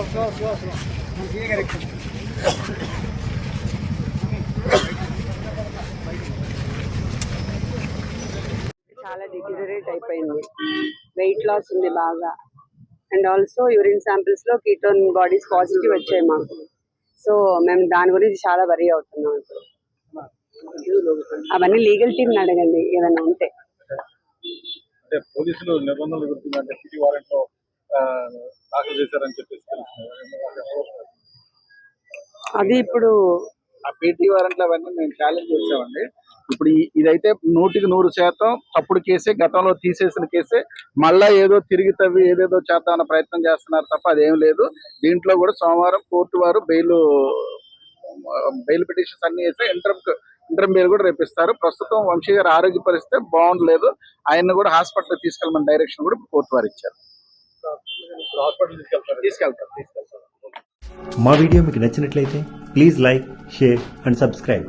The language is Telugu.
చాలా డిటీరియరేట్ అయిపోయింది. వెయిట్ లాస్ ఉంది బాగా. అండ్ ఆల్సో యూరిన్ శాంపిల్స్లో కీటోన్ బాడీస్ పాజిటివ్ వచ్చాయి మాకు. సో మేము దాని గురించి చాలా వరీ అవుతున్నాం. ఇప్పుడు అవన్నీ లీగల్ టీమ్ అడగండి ఏమైనా ఉంటే. పోలీసులు నిబంధనలు గురించి అంటే చేశారని చెప్పేసి. అది ఇప్పుడు ఆ పీటీ వారెంట్లు అవన్నీ మేము ఛాలెంజ్ చేసామండి. ఇప్పుడు ఇదైతే నూటికి నూరు శాతం తప్పుడు కేసే గతంలో తీసేసిన కేసే. మళ్ళా ఏదో తిరిగి తవ్వి ఏదేదో చేద్దామన్న ప్రయత్నం చేస్తున్నారు తప్ప అదేం లేదు. దీంట్లో కూడా సోమవారం కోర్టు వారు బెయిల్ బెయిల్ పిటిషన్స్ అన్ని వేస్తే ఇంటర్మ్ ఇంటర్మ్ బెయిల్ కూడా రేపిస్తారు. ప్రస్తుతం వంశీ గారి ఆరోగ్య పరిస్థితి బాగుండలేదు. ఆయన్ని కూడా హాస్పిటల్ తీసుకెళ్ళమని డైరెక్షన్ కూడా కోర్టు వారు ఇచ్చారు. హాస్పిటల్ తీసుకెళ్తారు. తీసుకెళ్తారు తీసుకెళ్తారు. మా వీడియో మీకు నచ్చినట్లయితే please like share and subscribe.